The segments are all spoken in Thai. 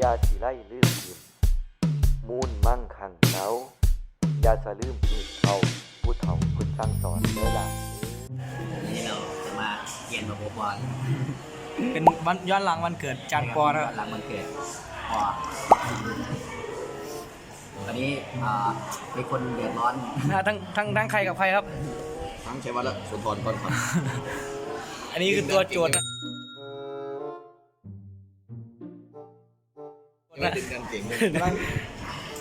ยาสีไล่ลืมกินมูลมั่งขังเสาอยาสะลืมอีกเขาผู้เฒ่าคุณสั่งสอนเด้อล่ะวันนี้เราจะมาเรียนมาโบบอลเป็นวันย้อนหลังวันเกิดจานปอนะครับหลังมันเกิดปอตอนนี้อ่ามีคนเดือดร้อนนะทั้งทั้งทั้งใครกับใครครับ ทั้งชัยวัฒน์และสุนทรก่อนครับ อันนี้คือตัวโจทย์นะ ไม่ดึงกันเก่งเลย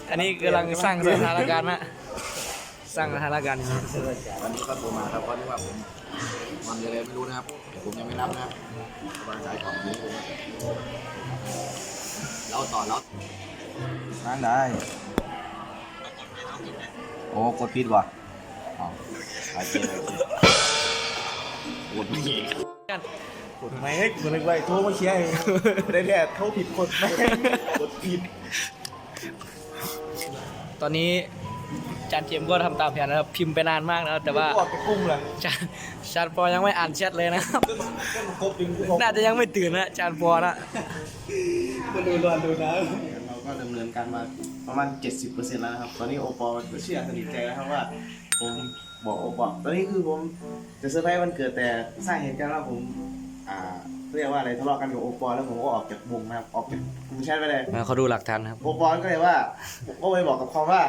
อันนี้กำลังสร้างสถานการณ์นะสร้างสถานการณ์อยู่นะวันนี้ก็โทรมาครับเพราะนึกว่าผมมันอะไรไม่รู้นะครับแต่ผมยังไม่รับนะครับวางสายก่อนนี้ผมเราต่อแล้วนั่งได้โอ้กดผิดว่ะอ๋อโอเคโอเคกดไม่ เองกดไม่ให้กูนึกว่าโทรมาเชียร์ได้แท้โทรผิดกดไม่กดผิดตอนนี้จานเจมส์ก็ทำตามแผนนะครับ พิมพ์ไปนานมากนะครับแต่ว่าออกจากกุ้งเลยจานจานปอยังไม่อ่านแชทเลยนะครับ ก็ครบดึงกูน่าจะยังไม่ตื่นนะจานปอนะมาดูรอนดูนะเราก็ดำเนินการมาประมาณ 70%แล้วนะครับ ตอนนี้โอปอลก็เชื่อสนิทใจแล้วครับว่าผม บอกโอปอลตอนนี้คือผมจะเซอร์ไพรส์วันเกิดแต่สร้างเหตุการณ์ว่าผมอ่าเรียกว่าอะไรทะเลาะกันกับโอปอลแล้วผมก็ออกจากวงนะครับออกจากกลุ่มแชทไปเลยเขาดูหลักฐานครับโอปอลก็เลยว่าผมก็ไปบอกกับเขาว่า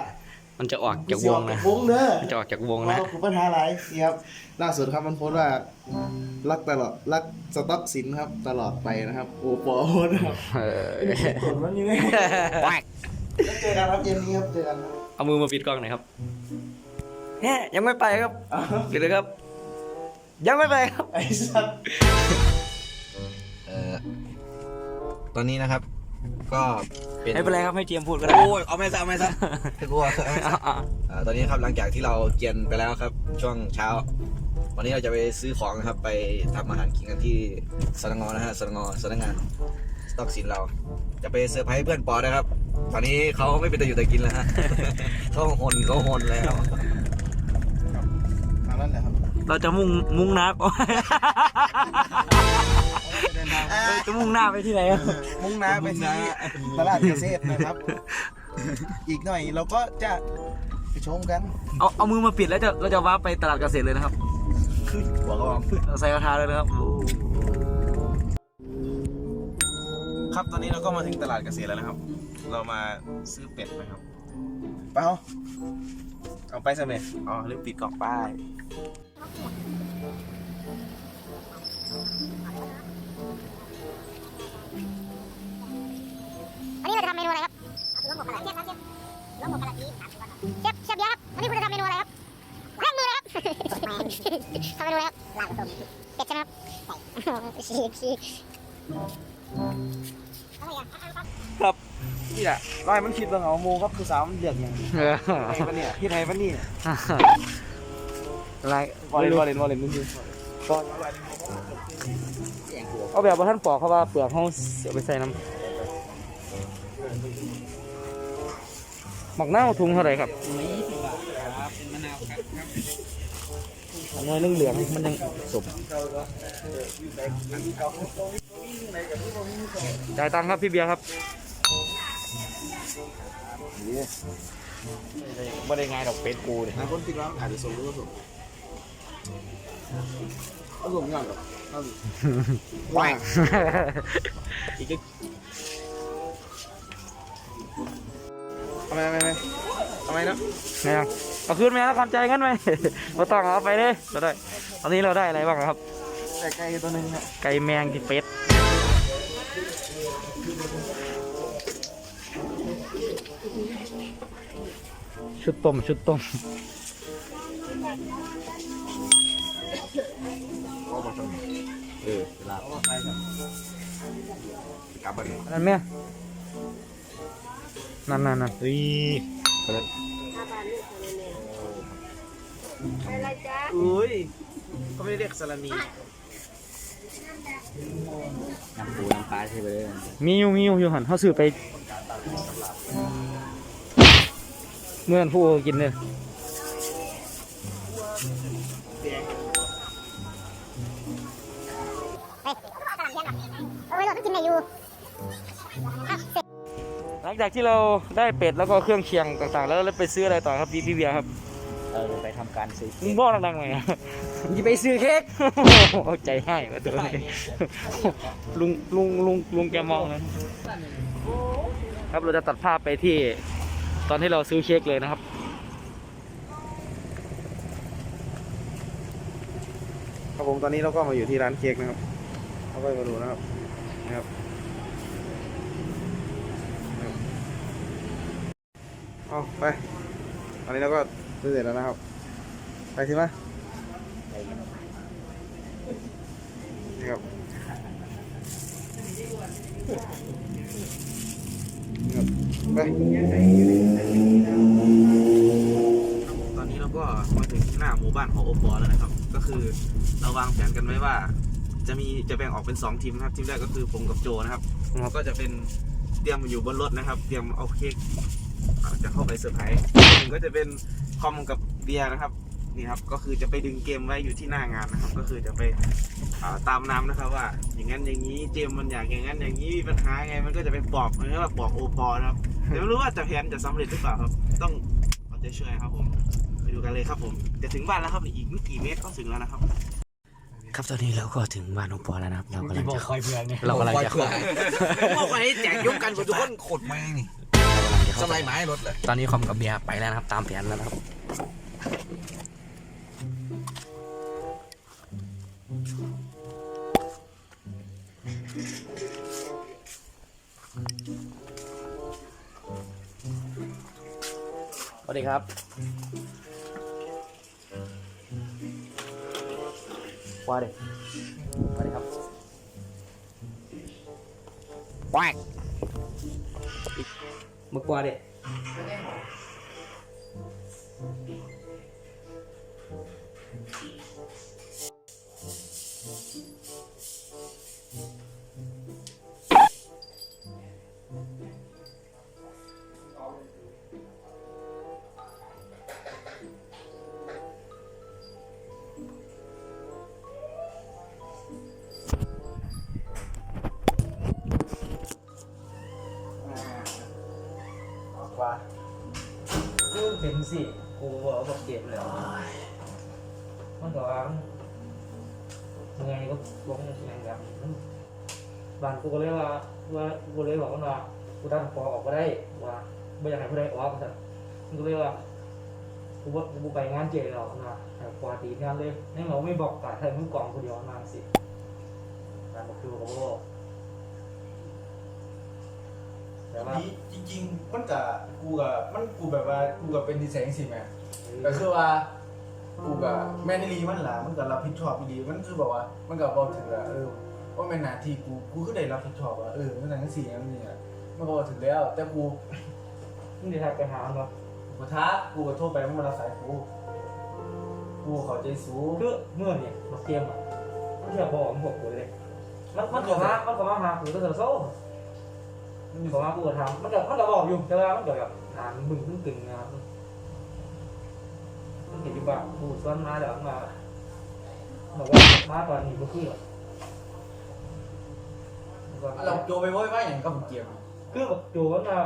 มันจะออกจากวงนะวงเด้อมันจะออกจากวงนะนะคุณปัญหาอะไรนี่ครับล่าสุดครับมันโพสต์ว่า รักตลอดรักสต็อกสินครับตลอดไปนะครับ โอปอลโพสต์นะครับเออกดมันยังไงแล้วเจอกันครับเย็นนี้ครับเจอกันครับเอามือมาปิดกล้องหน่อยครับ แฮะยังไม่ไปครับปิดเลยครับ ยังไม่ไปครับ ไอ้สัตว์เอ่อตอนนี้นะครับ ก็เป็นไม่เป็นไรครับให้เจมส์พูดก็ได้โอ้ยเอาไม่ซะเอาไม่ซะไม่กลัวเอาไม่ซะอ่าตอนนี้ครับหลังจากที่เราเกียนไปแล้วครับ ช่วงเช้า วันนี้เราจะไปซื้อของนะครับ ไปทำอาหารกินกันที่สนงนะฮะสนงสำนักงานสต็อกสินเรา จะไปเซอร์ไพรส์เพื่อนปอนะครับ ตอนนี้เขาไม่เป็นแต่อยู่แต่กินแล้วฮะ เขาหนเขาหนแล้วทาง นั้นแหละครับเราจะมุ่งมุ่งหน้าเราจะมุ่งหน้าไปที่ไหนครับมุ่งหน้าไปที่ตลาดเกษตรนะครับ อีกหน่อยเราก็จะไปชมกันเอาเอามือมาปิดแล้วจะเราจะว้าร์ปไปตลาดเกษตรเลยนะครับหัวก็ใส่กระทาเลยนะครับ ครับตอนนี้เราก็มาถึงตลาดเกษตรแล้วนะครับ เรามาซื้อเป็ดนะครับ ไปเอา เอาไปสมัยอ๋อลืมปิดกล่องป้ายอันนี้เราจะทำเมนูอะไรครับล้มหมกกะลาเชฟครับเชฟล้มหมกกะลาปีเชฟเชฟเบียร์ครับอันนี้คุณจะทำเมนูอะไรครับแร่งมือเลยครับทำเมนูอะไรครับลาบผสมเป็ดใช่ไหมครับใช่ชีชี นี่แหละร้อยมันคิดว่าเหงาโมครับคือสาวมันเลือกอย่างไทยปะเนี่ยที่ไทยปะเนี่ยอะไรวอลเลนวอลเลนวอลเลนมึงดูบอลเอาแบบว่าท่านปอกเขาว่าเปลือกเขาเสียไปใส่น้ำหมักเน่าวถุงเท่าไหร่ครับอันนี้เหลืองๆมันยังสมจ่ายตังค์ครับพี่เบียร์ครับ ไม่ได้ไงดอกเป็ดกูเนี่ยหลายคนคิดว่าอาจจะส่งหรือไม่ส่งเอาส่งยังหรอเอาสิว้าทำไมทำไมทำไมทำไมนะไงอะเอาคืนไหมแล้วกันใจงั้นไหมเราต้องเอาไปเลยเราได้ตอนนี้เราได้อะไรบ้างครับแต่ไก่ตัวหนึงเนี่ยไก่แมงกินเป็ด ชุดต้มชุดต้มเออเวลาไปครับกลับบ้านอันนั้นแม่นั่นนั่นนั่นเฮ้ยอุ้ยเขาไม่ได้เรียกสารนีน้ำปูน้ำปลาใช่ไหมเลยมีอยู่มีอยู่อยู่หันเขาซื้อไป เมื่อนผู้กินเลยเฮ้ยกำลังเทียนอะเออไว้โหลดต้องกินในยูอะเสร็จหลังจากที่เราได้เป็ดแล้วก็เครื่องเคียงต่างๆ แล้วเราไปซื้ออะไรต่อครับพี่พี่เบียร์ครับเออไปทำการซื้อมึงบอกดังๆหน่อยนะมึงจะไปซื้อเค้กโอ้ใจให้มาตัวนี้ลุงลุงลุงลุงแกมองนะครับเราจะตัดภาพไปที่ ตอนที่เราซื้อเค้กเลยนะครับ ครับผมตอนนี้เราก็มาอยู่ที่ร้านเค้กนะครับเราก็มาดูนะครับนะครับนะครับเอาไปตอนนี้เราก็ซื้อเสร็จแล้วนะครับ ไปสิมานี่ครับนี่ครับ ไปตอนนี้เราก็มาถึงหน้าหมู่บ้านของโอปอแล้วนะครับ ก็คือเราวางแผนกันไว้ว่า จะมีจะแบ่งออกเป็น 2 ทีมนะครับ ทีมแรกก็คือผมกับโจนะครับเราก็จะเป็นเตรียมอยู่บนรถนะครับ เตรียมเอาเค้กจะเข้าไปเซอร์ไพรส์หนึ่งก็จะเป็นคอมกับเบียร์นะครับ นี่ครับก็คือจะไปดึงเกมไว้อยู่ที่หน้างานนะครับ ก็คือจะไปอ่าตามน้ำนะครับ ว่า อย่างนั้นอย่างนี้เจมมันอยากอย่างนั้นอย่างนี้มีปัญหาไงมันก็จะไปปลอบมันก็แบบปลอบโอปอนะครับเดี๋ยวไม่รู้ว่าจะแผนจะสำเร็จหรือเปล่าครับ ต้องเอาใจช่วยครับผมไปดูกันเลยครับผมจะถึงบ้านแล้วครับอีกไม่กี่เมตรก็ถึงแล้วนะครับครับตอนนี้เราก็ถึงบ้านของปอแล้วนะครับ เรากำลังจะคอยเพื่อนเนี่ยเรากำลังจะเข้าพวกคนนี้แจกยกกันหมดทุกคนขดแม่งนี่เรากำลังจะเข้าสำไรไม้รถเลย ตอนนี้คอมกับเบียร์ไปแล้วนะครับ ตามแผนแล้วนะครับ ครับ ว่าเด็สวัสดีครับแป๊กมึกว่าเด็ว่ สิกูบอกว่าเก็บแล้วมันก็ว่ามันไงก็ลงอย่างแบบบ้านกูก็เลยว่าว่ากูเลยบอกมันว่ากูดันปอออกก็ได้ว่าไม่อยากให้ผู้ใดออกแต่มันก็เลยว่ากูว่ากูไปงานเจหรอกนะแต่ปกติงานเลยนี่เราไม่บอกแต่ใครมึงกล่องคนเดียวมาสิการบอกคือเขาบอก แต่ว่าจริง ๆ มันกับกูกับมันกูแบบว่ากูกับเป็นดีไซน์สิแม่ก็คือว่ากูกับแม่นลีมันล่ะมันก็รับผิดชอบอีหลีมันคือแบบว่า มันก็บอกถึงว่าเออว่าแม่นหน้าที่กูกูคือได้รับผิดชอบว่าเออมันนั่นสิอย่างนี้อะมันก็บอกถึงแล้ว แต่กูมึงจะทักไปหามันวะกูทักกูก็โทรไปมันมารับสายกูกูเข้าใจสูง คือเมื่อเนี่ยมาเตรียมอะมันจะบอกมันบอกกูเลย มันมันขอมามันขอมาหากูก็เสือโซ่มัน ขอมากูก็ทำมันก็มันก็บอกอยู่แต่ว่ามันก็แบบอ่านมึงตึงตึงนะมันเห็นอยู่บ้างกูซ้อนมาเดี๋ยวมาบอกว่ามาตอนนี้ก็คือแบบเราโจไปโว้ยว่าอย่างกับเกียมคือแบบจูมันมา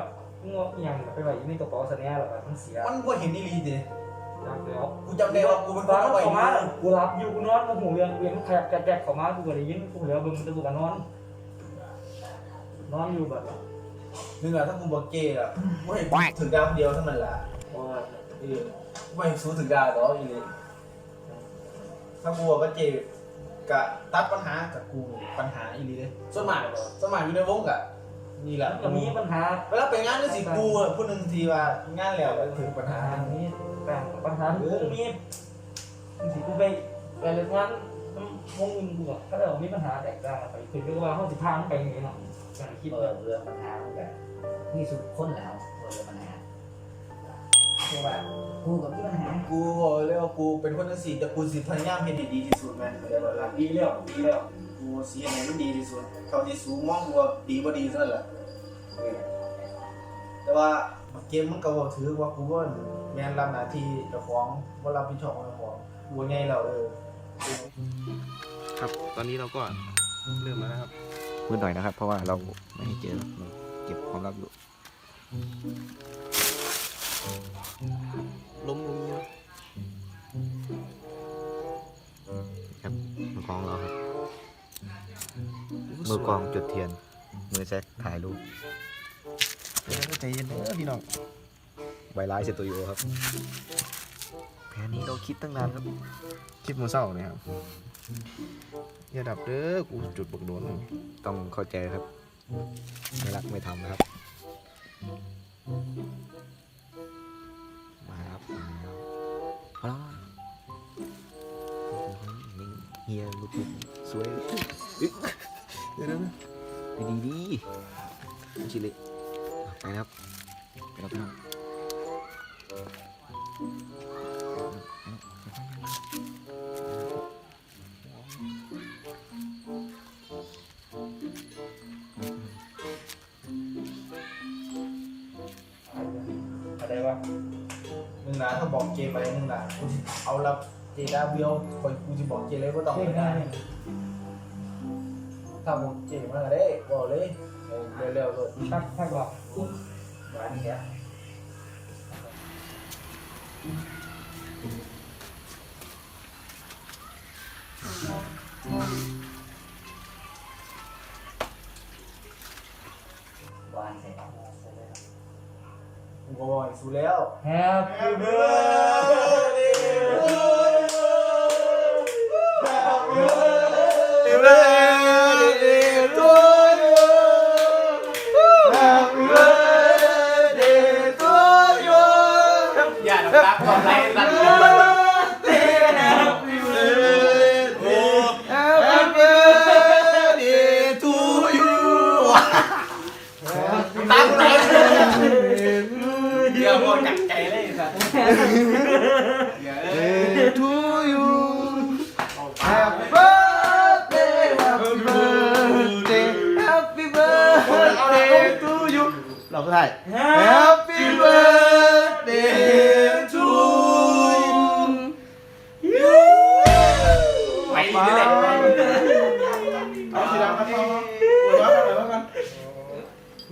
งอยังไปไว้ในกระเป๋าสัญญาหรอมันเสียมันบ่เห็นอีหลีเด้นักแล้วกูจำได้ว่ากูเป็นคตอนนเอานั้นไว้เขามากูรับอยู่กูนอนกูหูเรียงเรียงแขกแกะเขามากูก็ได้ยินกูเหลือเบิ่งแต่กูก็นอน นอนอยู่แบบนึกว่าถ้ากูบอกเกย์อะไม่ให้กูถึงดาวเดียวเท่านั้นแหละว่าเออไม่ให้สู้ถึงดาวดอกอีหลีถ้ากูบอกว่าเกย์กะตัดปัญหากับกูปัญหาอีหลีเลยส่วนมากส่วนมากอยู่ในวงกะนี่แหละมันมีปัญหาเวลาไปงานนี่สิกูอะพูดหนึ่งทีว่างานแล้วก็ถึงปัญปัญหาหานี้แต่ปัญหาคือกูมีสิกูไปไปเลยงาน วงอื่นกูอะก็เลยมีปัญหาแตกต่างไปคือเรียกว่าเขาสิพาไปอย่างนี้เนาะการคิดเอว่าอเรื่องปัญหามันแบบมีสุดคนแล้วเรื่องปัญหาใช่ป่ะกูกับมีปัญหากูบอกเลยว่ากูเป็นคนทั้งสี่แต่กูสิพยายามเห็นดีที่สุดแม่เดี๋ยวละดีแล้วดีแล้วกูสีไหนมันดีที่สุดเท่าที่สูงมองกูดีบ่ดีเท่านั้นแหละเออแต่ว่าเกมมันก็บ่ถือว่ากูว่าแมนรับหน้าที่เจ้าของบ่ารับผิดชอบเจ้าของกูไงแล้วเออ ครับ ตอนนี้เราก็เริ่มแล้วนะครับพูดหน่อยนะครับ เพราะว่าเราไม่ให้เจอเราเก็บความลับอยู่ล้มตรงนี้ครับครับมือกลองเราครับ มือกลองจุดเทียน มือแซกถ่ายรูปใจเย็นเด้อพี่น้องไวไลท์สตูดิโอครับ แผนนี้เราคิดตั้งนานครับคลิปมือเศร้าเนี่ยครับอย่าดับเด้อกูจุดบักโดนต้องเข้าใจครับไม่รักไม่ทำนะครับ มาครับมาแล้วพอแล้วนี่เฮียลุกสวยอึ๊กเดี๋ยวนะดีดีดีชิลิไปนะครับไปแล้วไปแล้ว อะไรวะหนึ่งหนาถ้าบอกเจไปหนึ่งหนากูสิเอารับเจดาเบียวคอยกูจะบอกเจเลยว่าต้องไม่ได้ถ้าบอกเจมาได้บอกเลยเร็วๆเลยทักทักบอกหวานเนี้ยวานเสร็จแล้ว กูก็ บอกสู้แล้ว Happy birthday เอาสีดำครับเอาเอาเอาเอาเอากัน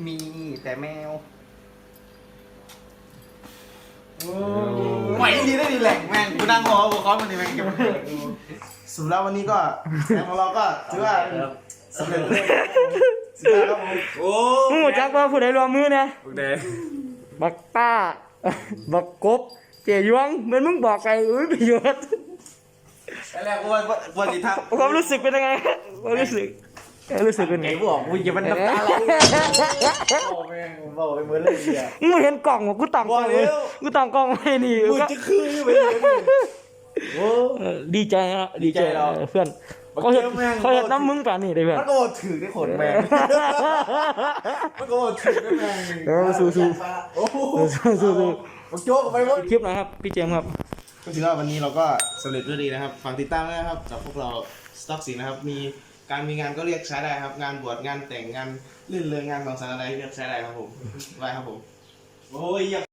มีแต่แมวไหวดีได้ดีแหล่งแม่งกูนั่งรอหัวค้อนมันนี่แม่งเก็บสุดแล้ววันนี้ก็แรงของเราก็ถือว่าสำเร็จเลยสุดแล้วครับผมโอ้มึงจักว่าผู้ใดรวมมือนะบักต้า บักกบ เจยวงเหมือนมึงบอกไงอุ้ยประโยชน์ แรกว่าวันนี้ทักความรู้สึกเป็นยังไงความรู้สึกความรู้สึกเป็นไงไอ้บอกกูอย่ามันน้ำตาไหลบอกแม่งบอกไปเหมือนเลยอะมึงเห็นกล่องวะกูตั้งกล้องว่าแล้วกูตั้งกล้องไว้นี่มึงจะคือไปเลยโอ้เออดีใจฮะดีใจดีใจเราเออเพื่อนบักเขาเห็นเจ้าแม่งเขาเห็นน้ำมึงป่านนี่ได้เพื่อนมันก็ถือได้ขนแมงมันก็ถือได้แมงเออสู้สู้โอ้โหสู้สู้สู้มันโจ๊กไปหมดคลิปนะครับ พี่เจมส์ครับ ก็ถือว่าวันนี้เราก็สำเร็จด้วยดีนะครับฝากติดตามด้วยนะครับจากพวกเราสต็อกสินนะครับ มีการมีงานก็เรียกใช้ได้ครับ งานบวชงานแต่งงานลื่นเรืองงานของสารอะไรเรียกใช้ได้ครับผมไว้ครับผม โอ้ย